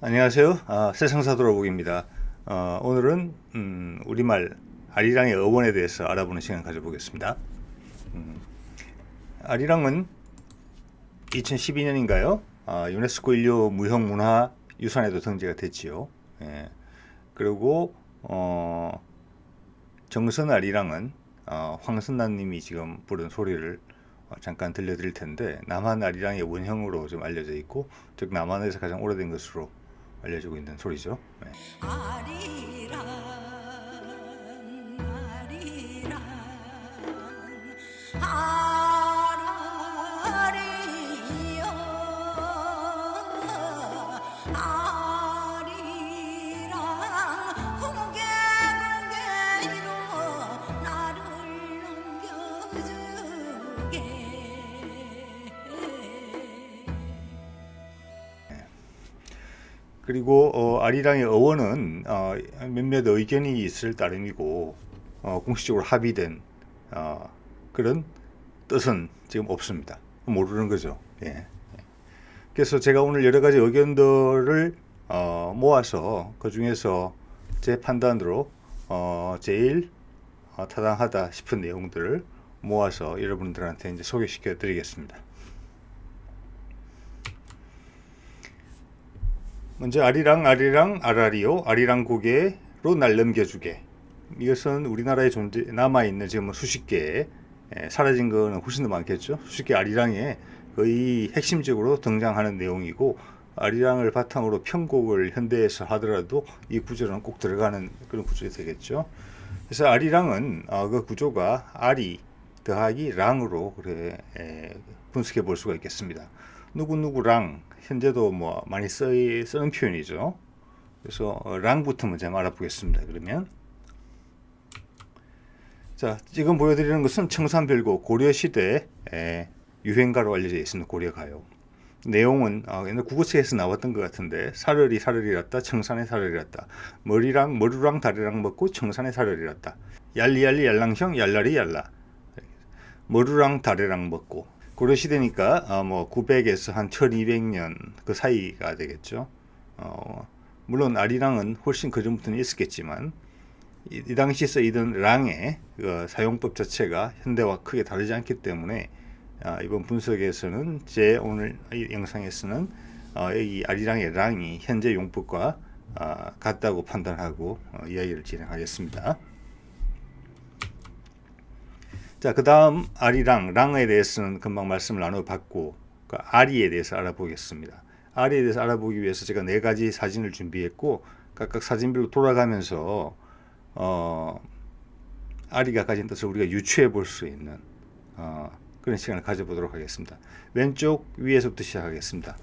안녕하세요. 아, 세상사 돌아보기입니다. 어, 오늘은 음, 우리말 아리랑의 어원에 대해서 알아보는 시간 가져보겠습니다. 음, 아리랑은 2012년인가요? 아, 유네스코 인류 무형 문화 유산에도 등재가 됐지요. 예. 그리고 어, 정선 아리랑은 어, 황선남님이 지금 부른 소리를 어, 잠깐 들려드릴 텐데 남한 아리랑의 원형으로 좀 알려져 있고 즉 남한에서 가장 오래된 것으로 알려지고 있는 소리죠. 네. 그리고 어, 아리랑의 어원은 어, 몇몇 의견이 있을 따름이고 어, 공식적으로 합의된 어, 그런 뜻은 지금 없습니다. 모르는 거죠. 예. 그래서 제가 오늘 여러 가지 의견들을 어, 모아서 그 중에서 제 판단으로 어, 제일 어, 타당하다 싶은 내용들을 모아서 여러분들한테 이제 소개시켜 드리겠습니다. 먼저 아리랑 아리랑 아라리요 아리랑 고개로 날 넘겨주게. 이것은 우리나라에 존재 남아 있는 지금 수십 개 에, 사라진 거는 훨씬 더 많겠죠? 수십 개 아리랑에 거의 핵심적으로 등장하는 내용이고 아리랑을 바탕으로 편곡을 현대에서 하더라도 이 구조는 꼭 들어가는 그런 구조가 되겠죠? 그래서 아리랑은 어, 그 구조가 아리 더하기 랑으로 그래 에, 분석해 볼 수가 있겠습니다. 누구 누구 랑 현재도 뭐 많이 쓰이, 쓰는 표현이죠. 그래서 어, 랑부터 먼저 알아보겠습니다. 그러면 자 지금 보여드리는 것은 청산별고 고려 시대 유행가로 알려져 있습니다. 고려 가요. 내용은 아, 옛날 국어책에서 나왔던 것 같은데 사르리 사르리랐다 청산에 사르리랐다 머리랑 머루랑 다리랑 먹고 청산에 사르리랐다 얄리얄리 얄랑형 얄라리 얄라 머루랑 다리랑 먹고 고려 시대니까 어, 뭐 900에서 한 1200년 그 사이가 되겠죠. 어, 물론 아리랑은 훨씬 그 전부터는 있었겠지만 이, 이 당시 쓰이던 랑의 그 사용법 자체가 현대와 크게 다르지 않기 때문에 아, 이번 분석에서는 제 오늘 이 영상에서는 어, 이 아리랑의 랑이 현재 용법과 아, 같다고 판단하고 어, 이야기를 진행하겠습니다. 자, 그 다음 아리랑, 랑에 대해서는 금방 말씀을 나눠봤고, 그 아리에 대해서 알아보겠습니다. 아리에 대해서 알아보기 위해서 제가 네 가지 사진을 준비했고, 각각 사진별로 돌아가면서, 어, 아리가 가진 뜻을 우리가 유추해 볼 수 있는, 어, 그런 시간을 가져보도록 하겠습니다. 왼쪽 위에서부터 시작하겠습니다.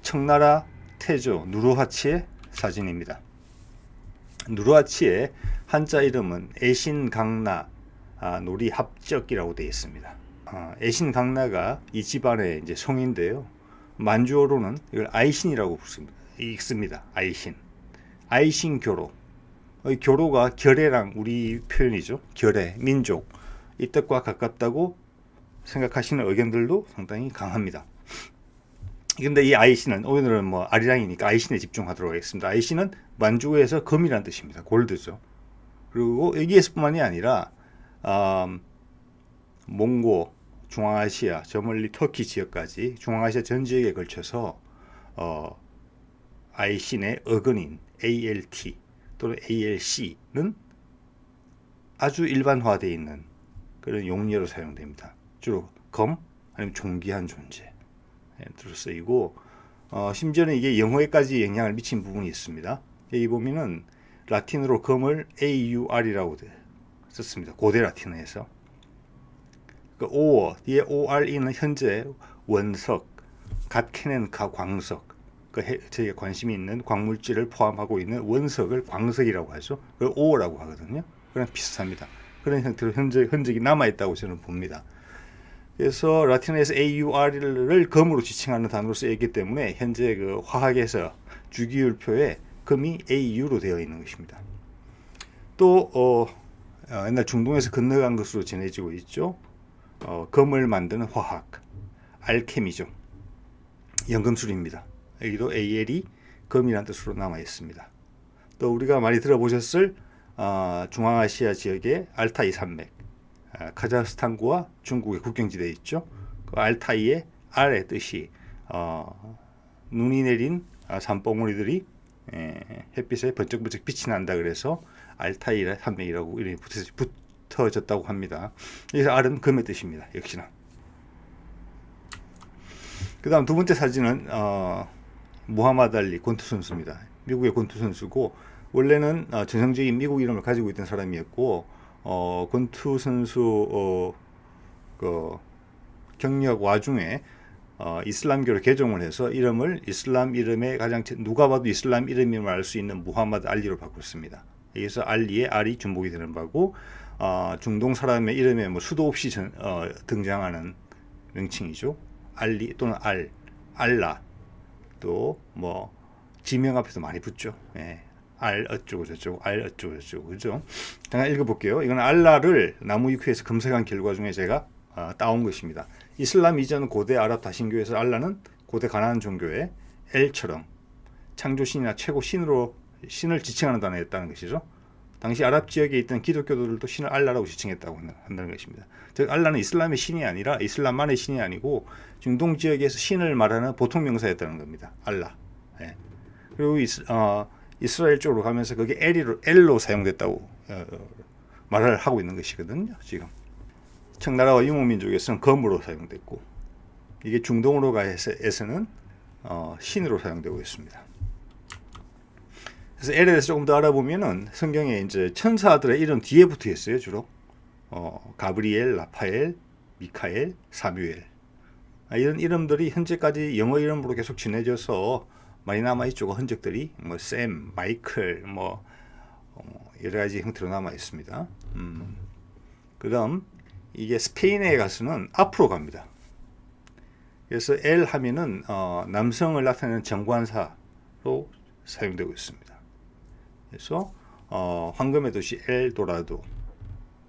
청나라 태조 누르하치의 사진입니다. 누르하치의 한자 이름은 애신강나 아, 놀이 합적이라고 되어 있습니다. 아, 애신 강나가 이 집안의 이제 성인데요. 만주어로는 이걸 아이신이라고 부릅니다. 읽습니다. 아이신. 아이신 교로. 이 교로가 결애랑 우리 표현이죠. 결애, 민족. 이 뜻과 가깝다고 생각하시는 의견들도 상당히 강합니다. 근데 이 아이신은 오늘은 뭐 아리랑이니까 아이신에 집중하도록 하겠습니다. 아이신은 만주어에서 금이란 뜻입니다. 골드죠. 그리고 여기에서뿐만이 아니라 음, 몽고, 중앙아시아, 저 멀리 터키 지역까지 중앙아시아 전 지역에 걸쳐서 어, 아이신의 어근인 ALT 또는 ALC는 아주 일반화되어 있는 그런 용례로 사용됩니다. 주로 검 아니면 존귀한 존재 들어 쓰이고 어, 심지어는 이게 영어에까지 영향을 미친 부분이 있습니다. 여기 보면은 라틴어로 검을 AUR이라고 돼. 썼습니다. 고대 라틴어에서. 그 오어 뒤에 ORE는 현재 원석, 갓 캐낸 가 광석, 그 해, 저희가 관심이 있는 광물질을 포함하고 있는 원석을 광석이라고 하죠. 그걸 오어라고 하거든요. 그랑 비슷합니다. 그런 형태로 현재 흔적이 남아 있다고 저는 봅니다. 그래서 라틴어에서 AUR을 검으로 지칭하는 단어로 쓰였기 때문에 현재 그 화학에서 주기율표에 금이 AU로 되어 있는 것입니다. 또 어, 어, 옛날 중동에서 건너간 것으로 전해지고 있죠. 어, 금을 만드는 화학, 알케미죠. 연금술입니다. 여기도 AL이 검이라는 뜻으로 남아 있습니다. 또 우리가 많이 들어보셨을 어, 중앙아시아 지역의 알타이 산맥, 아, 카자흐스탄과 중국의 국경지대에 있죠. 그 알타이의 알의 뜻이 어, 눈이 내린 아, 산봉우리들이 에, 햇빛에 번쩍번쩍 빛이 난다 그래서 알타이 산맥이라고 이름이 붙어, 붙어졌다고 합니다. 그래서 알은 금의 뜻입니다. 역시나. 그 다음 두 번째 사진은 어, 무하마드 알리 권투 선수입니다. 미국의 권투 선수고 원래는 어, 전형적인 미국 이름을 가지고 있던 사람이었고 어, 권투 선수 어, 그 경력 와중에 어, 이슬람교로 개종을 해서 이름을 이슬람 이름에 가장 제- 누가 봐도 이슬람 이름임을 알 수 있는 무하마드 알리로 바꿨습니다. 여기서 알리의 알이 중복이 되는 바고 어, 중동 사람의 이름에 뭐 수도 없이 전, 어, 등장하는 명칭이죠. 알리 또는 알, 알라 또 뭐 지명 앞에서 많이 붙죠. 예. 알 어쩌고 저쩌고 알 어쩌고 저쩌고 그죠? 잠깐 읽어볼게요. 이건 알라를 나무 위키에서 검색한 결과 중에 제가 어, 따온 것입니다. 이슬람 이전 고대 아랍 다신교에서 알라는 고대 가나안 종교의 엘처럼 창조신이나 최고 신으로 신을 지칭하는 단어였다는 것이죠. 당시 아랍 지역에 있던 기독교들도 신을 알라라고 지칭했다고 한다- 한다는 것입니다. 즉 알라는 이슬람의 신이 아니라 이슬람만의 신이 아니고 중동 지역에서 신을 말하는 보통 명사였다는 겁니다. 알라. 예. 그리고 이스, 어, 이스라엘 쪽으로 가면서 그게 엘로, 엘로 사용됐다고 어, 말을 하고 있는 것이거든요. 지금 청나라와 유목민족에서는 검으로 사용됐고 이게 중동으로 가서는 어, 신으로 사용되고 있습니다. 그래서 엘에 대해서 조금 더 알아보면은 성경에 이제 천사들의 이름 뒤에 붙어 있어요 주로 어, 가브리엘, 라파엘, 미카엘, 사뮤엘 아, 이런 이름들이 현재까지 영어 이름으로 계속 지내져서 많이 남아 있죠. 그 흔적들이 뭐 샘, 마이클 뭐 어, 여러 가지 형태로 남아 있습니다. 음. 그다음 이게 스페인에 가서는 앞으로 갑니다. 그래서 엘 하면은 어, 남성을 나타내는 정관사로 사용되고 있습니다. 그래서 어, 황금의 도시 엘도라도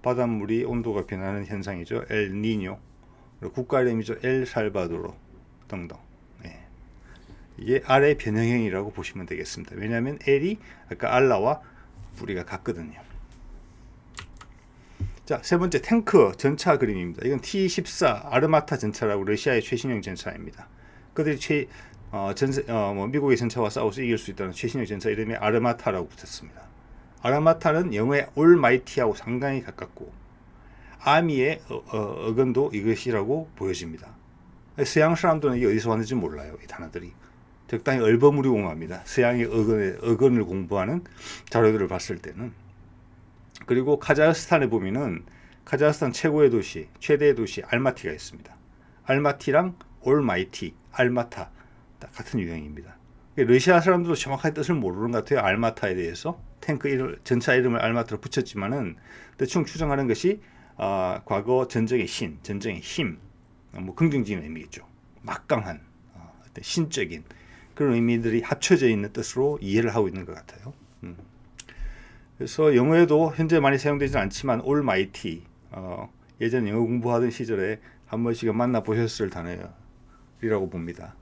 바닷물이 온도가 변하는 현상이죠. 엘 니뇨 그리고 국가 이름이죠. 엘 살바도로 등등. 예. 이게 알의 변형형이라고 보시면 되겠습니다. 왜냐하면 엘이 아까 알라와 뿌리가 같거든요. 자, 세 번째 탱크 전차 그림입니다. 이건 T14 아르마타 전차라고 러시아의 최신형 전차입니다. 그들이 최 어, 전세, 어, 뭐 미국의 전차와 싸워서 이길 수 있다는 최신형 전차 이름이 아르마타라고 붙었습니다. 아르마타는 영어의 올마이티하고 상당히 가깝고 아미의 어, 어, 어근도 이것이라고 보여집니다. 서양 사람들은 이게 어디서 왔는지 몰라요. 이 단어들이 적당히 얼버무리공합니다. 서양의 어근의 어근을 공부하는 자료들을 봤을 때는 그리고 카자흐스탄에 보면은 카자흐스탄 최고의 도시, 최대의 도시 알마티가 있습니다. 알마티랑 올마이티, 알마타 다 같은 유형입니다. 러시아 사람들도 정확하게 뜻을 모르는 것 같아요. 알마타에 대해서 탱크 이름, 전차 이름을 알마타로 붙였지만은 대충 추정하는 것이 아, 과거 전쟁의 신, 전쟁의 힘, 뭐 긍정적인 의미겠죠. 막강한 어, 신적인 그런 의미들이 합쳐져 있는 뜻으로 이해를 하고 있는 것 같아요. 음. 그래서 영어에도 현재 많이 사용되지는 않지만 올마이티 어, 예전 영어 공부하던 시절에 한 번씩은 만나 보셨을 단어이라고 봅니다.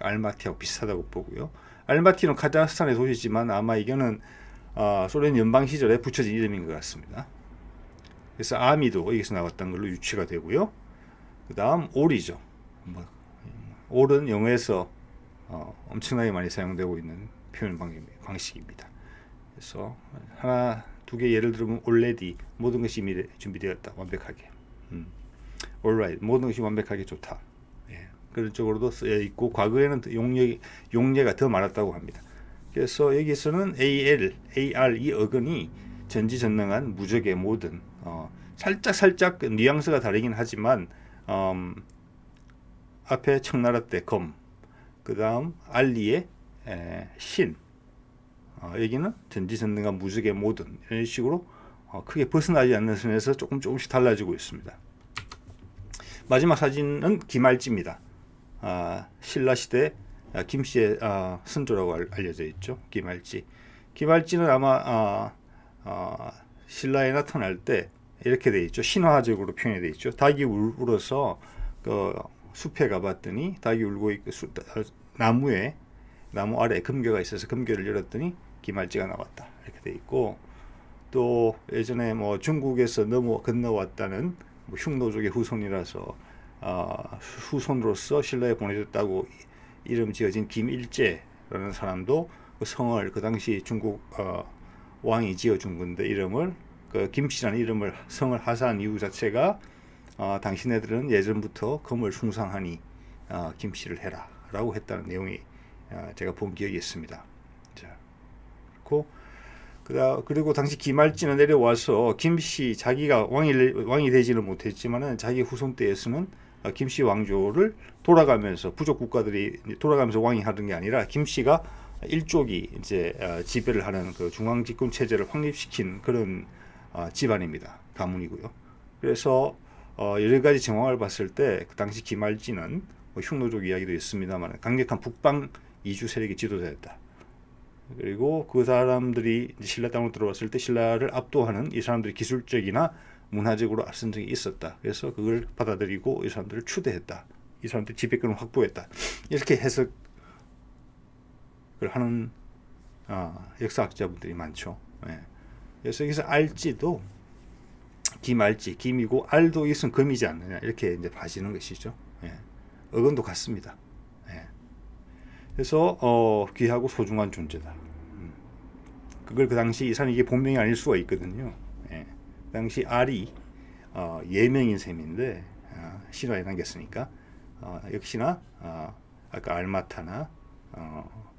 어, 알마티하고 비슷하다고 보고요. 알마티는 카자흐스탄의 도시지만 아마 이거는 어, 소련 연방 시절에 붙여진 이름인 것 같습니다. 그래서 아미도 여기서 나왔던 걸로 유추가 되고요. 그 다음 올이죠. 뭐, 올은 영어에서 어, 엄청나게 많이 사용되고 있는 표현 방식, 방식입니다. 그래서 하나 두 개 예를 들면 already 모든 것이 준비되었다 완벽하게 음. alright 모든 것이 완벽하게 좋다 예. 그런 쪽으로도 쓰여 있고 과거에는 용례 용례가 더 많았다고 합니다. 그래서 여기서는 AL, AR 이 어근이 전지전능한 무적의 모든 어, 살짝 살짝 뉘앙스가 다르긴 하지만 음, 앞에 청나라 때 검, 그 다음 알리의 에, 신, 어, 여기는 전지전능한 무적의 모든 이런 식으로 어, 크게 벗어나지 않는 선에서 조금 조금씩 달라지고 있습니다. 마지막 사진은 김알지입니다. 아, 신라 시대 아, 김씨의 아, 선조라고 알, 알려져 있죠. 김알지. 김알지는 아마 아, 아, 신라에 나타날 때 이렇게 돼 있죠. 신화적으로 표현이 돼 있죠. 닭이 울, 울어서 그 숲에 가봤더니 닭이 울고 있고 수, 아, 나무에 나무 아래에 금괴가 있어서 금괴를 열었더니 기말지가 나왔다 이렇게 돼 있고 또 예전에 뭐 중국에서 넘어 건너왔다는 뭐 흉노족의 후손이라서 아, 후손으로서 신라에 보내줬다고 이름 지어진 김일제라는 사람도 그 성을 그 당시 중국 어, 왕이 지어준 건데 이름을 그 김씨라는 이름을 성을 하사한 이유 자체가 어, 당신네들은 예전부터 금을 숭상하니 어, 김씨를 해라라고 했다는 내용이 어, 제가 본 기억이 있습니다. 자, 그리고 그다 그리고 당시 김알지는 내려와서 김씨 자기가 왕이 왕이 되지는 못했지만은 자기 후손 때에서는 어, 김씨 왕조를 돌아가면서 부족 국가들이 돌아가면서 왕이 하던 게 아니라 김씨가 일족이 이제 어, 지배를 하는 그 중앙 집권 체제를 확립시킨 그런 어, 집안입니다. 가문이고요. 그래서 어, 여러 가지 정황을 봤을 때 그 당시 김알지는 뭐 흉노족 이야기도 있습니다만 강력한 북방 이주 세력의 지도자였다. 그리고 그 사람들이 신라 땅으로 들어왔을 때 신라를 압도하는 이 사람들이 기술적이나 문화적으로 앞선 적이 있었다. 그래서 그걸 받아들이고 이 사람들을 추대했다. 이 사람들 지배권을 확보했다. 이렇게 해석을 하는 아, 역사학자분들이 많죠. 예. 그래서 여기서 알지도 김알지, 김이고 알도 있으면 금이지 않느냐 이렇게 이제 봐지는 것이죠. 예. 어근도 같습니다. 예. 그래서 어, 귀하고 소중한 존재다. 음. 그걸 그 당시 이 사람 이게 본명이 아닐 수가 있거든요. 당시 알이 어, 예명인 셈인데 어, 신화에 남겼으니까 어, 역시나 어, 아까 알마타나 어,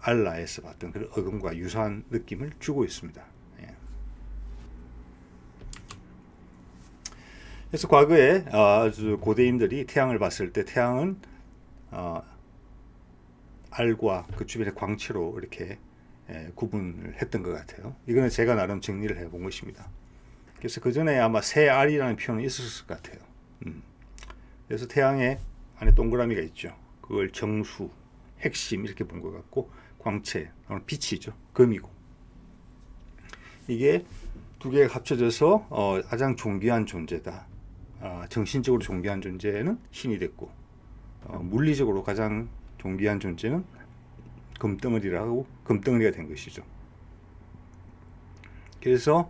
알라에서 봤던 그런 어금과 유사한 느낌을 주고 있습니다. 예. 그래서 과거에 어, 아주 고대인들이 태양을 봤을 때 태양은 어, 알과 그 주변의 광채로 이렇게 예, 구분을 했던 것 같아요. 이거는 제가 나름 정리를 해본 것입니다. 그래서 그 전에 아마 새알이라는 표현이 있었을 것 같아요. 음. 그래서 태양의 안에 동그라미가 있죠. 그걸 정수, 핵심 이렇게 본 것 같고 광채, 빛이죠. 금이고 이게 두 개가 합쳐져서 어, 가장 존귀한 존재다. 아, 정신적으로 존귀한 존재는 신이 됐고 어, 물리적으로 가장 존귀한 존재는 금덩어리라고 금덩어리가 된 것이죠. 그래서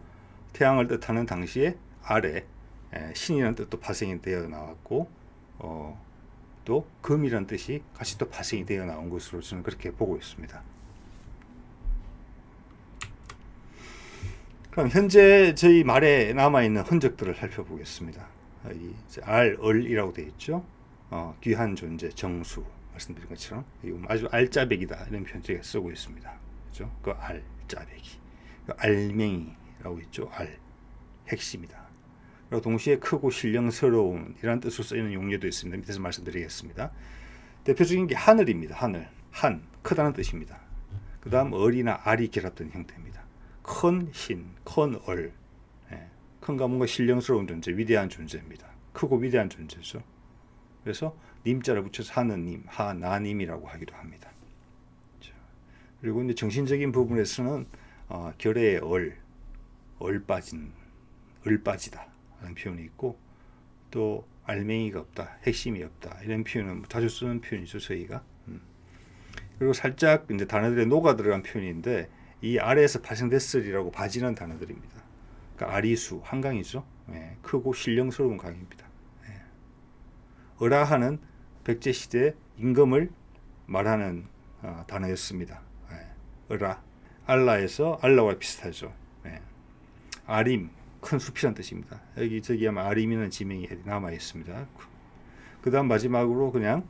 태양을 뜻하는 당시에 아래 에, 신이라는 뜻도 파생이 되어 나왔고 어, 또 금이라는 뜻이 같이 또 파생이 되어 나온 것으로 저는 그렇게 보고 있습니다. 그럼 현재 저희 말에 남아 있는 흔적들을 살펴보겠습니다. 아, 이 알, 얼이라고 되어 있죠. 어, 귀한 존재, 정수 말씀드린 것처럼 이거 아주 알짜배기다 이런 제가 쓰고 있습니다. 그죠? 그 알짜배기, 그 알맹이 라고 있죠. 알 핵심이다. 그리고 동시에 크고 신령스러운 이라는 뜻으로 쓰이는 용례도 있습니다. 밑에서 말씀드리겠습니다. 대표적인 게 하늘입니다. 하늘, 한 크다는 뜻입니다. 그 다음 얼이나 알이 결합된 형태입니다. 큰 신, 큰 얼, 예, 큰 가문과 신령스러운 존재, 위대한 존재입니다. 크고 위대한 존재죠. 그래서 님자를 붙여서 하느님, 하나님이라고 하기도 합니다. 자, 그리고 이제 정신적인 부분에서는 어, 결의 얼, 얼 빠진, 을 빠지다 라는 표현이 있고 또 알맹이가 없다, 핵심이 없다 이런 표현은 자주 쓰는 표현이죠 저희가. 음. 그리고 살짝 이제 단어들에 녹아 들어간 표현인데 이 아래에서 발생됐으리라고 봐지는 단어들입니다. 그러니까 아리수 한강이죠. 예, 크고 신령스러운 강입니다. 예. 을하하는 백제 시대 임금을 말하는 어, 단어였습니다. 예. 을하 알라에서 알라와 비슷하죠. 예. 아림 큰 숲이란 뜻입니다. 여기 저기 아마 아림이라는 지명이 남아 있습니다. 그 다음 마지막으로 그냥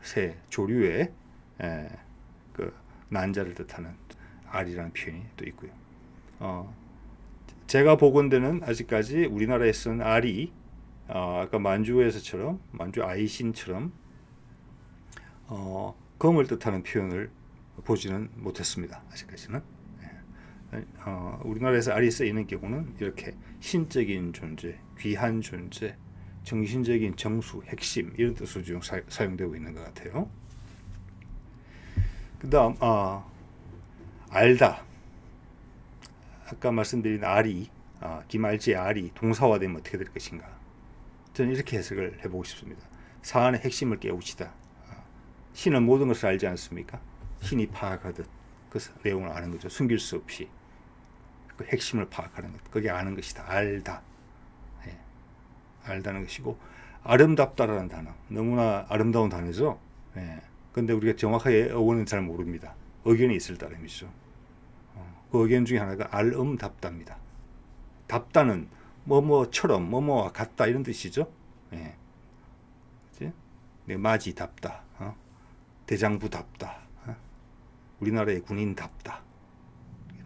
새 조류의 예, 그 난자를 뜻하는 알이라는 표현이 또 있고요. 어, 제가 보건대는 아직까지 우리나라에 쓴 알이 어, 아까 만주에서처럼 만주 아이신처럼 어, 검을 뜻하는 표현을 보지는 못했습니다. 아직까지는. 예. 어, 우리나라에서 알이 쓰이는 경우는 이렇게 신적인 존재, 귀한 존재, 정신적인 정수, 핵심 이런 뜻으로 지금 사, 사용되고 있는 것 같아요. 그다음 아 알다. 아까 말씀드린 알이 아, 김알지의 알이 동사화되면 어떻게 될 것인가? 저는 이렇게 해석을 해보고 싶습니다. 사안의 핵심을 깨우치다. 아, 신은 모든 것을 알지 않습니까? 신이 파악하듯 그 내용을 아는 거죠. 숨길 수 없이 그 핵심을 파악하는 것. 그게 아는 것이다. 알다. 예. 알다는 것이고 아름답다라는 단어. 너무나 아름다운 단어죠. 예. 근데 우리가 정확하게 어원은 잘 모릅니다. 의견이 있을 따름이죠. 어, 그 의견 중에 하나가 알음답답니다. 답다는 뭐뭐처럼 뭐뭐와 같다 이런 뜻이죠. 예. 그치? 네, 마지답다. 어? 대장부답다. 어? 우리나라의 군인답다.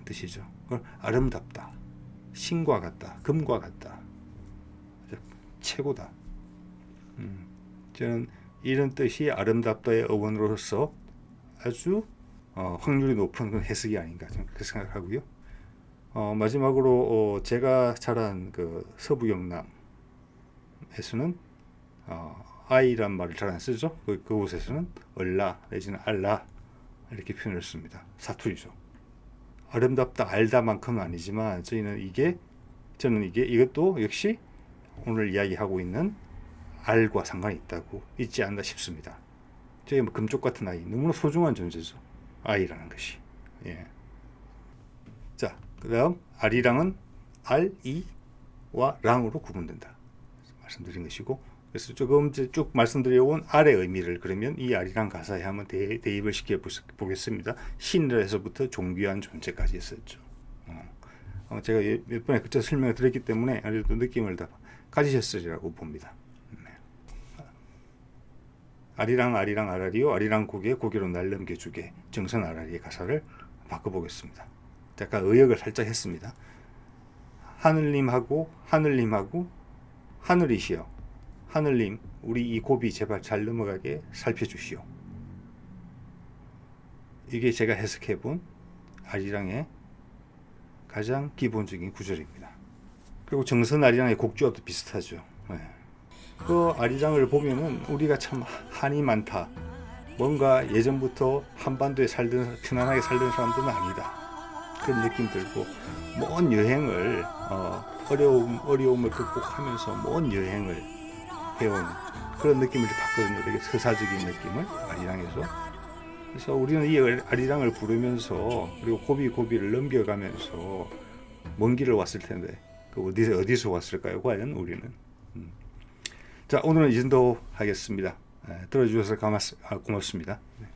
뜻이죠. 아름답다. 신과 같다. 금과 같다. 최고다. 음, 저는 이런 뜻이 아름답다의 어원으로서 아주 어, 확률이 높은 그런 해석이 아닌가 저는 그렇게 생각하고요. 어, 마지막으로 어, 제가 자란 그 서부 영남에서는 어, 아이란 말을 잘 안 쓰죠. 그, 그곳에서는 얼라 내지는 알라 이렇게 표현을 씁니다. 사투리죠. 아름답다 알다만큼은 아니지만 저희는 이게 저는 이게 이것도 역시 오늘 이야기하고 있는 알과 상관이 있다고 있지 않나 싶습니다. 저희 뭐 금쪽 같은 아이 너무나 소중한 존재죠. 아이라는 것이. 예. 자, 그다음 알이랑은 알이와 랑으로 구분된다. 말씀드린 것이고 그래서 조금 쭉 말씀드려온 알의 의미를 그러면 이 알이랑 가사에 한번 대, 대입을 시켜 보- 보겠습니다. 신에서부터 종귀한 존재까지 했었죠. 어. 어, 제가 예- 몇 번에 그쳐 설명을 드렸기 때문에 아주 느낌을 다 가지셨으리라고 봅니다. 네. 아리랑 아리랑 아라리요 아리랑 고개 고개로 날 넘겨주게 정선 아라리의 가사를 바꿔보겠습니다. 약간 의역을 살짝 했습니다. 하늘님하고 하늘님하고 하늘이시여 하늘님 우리 이 고비 제발 잘 넘어가게 살펴주시오. 이게 제가 해석해 본 아리랑의 가장 기본적인 구절입니다. 그리고 정선 아리랑의 곡조와도 비슷하죠. 네. 그 아리랑을 보면은 우리가 참 한이 많다. 뭔가 예전부터 한반도에 살던 편안하게 살던 사람들은 아니다. 그런 느낌 들고 먼 여행을 어, 어려움 어려움을 극복하면서 먼 여행을 해온 그런 느낌을 받거든요. 되게 서사적인 느낌을 아리랑에서. 그래서 우리는 이 아리랑을 부르면서 그리고 고비 고비를 넘겨가면서 먼 길을 왔을 텐데 그 어디서 어디서 왔을까요? 과연 우리는. 음. 자 오늘은 이 정도 하겠습니다. 에, 들어주셔서 고맙, 아, 고맙습니다. 네.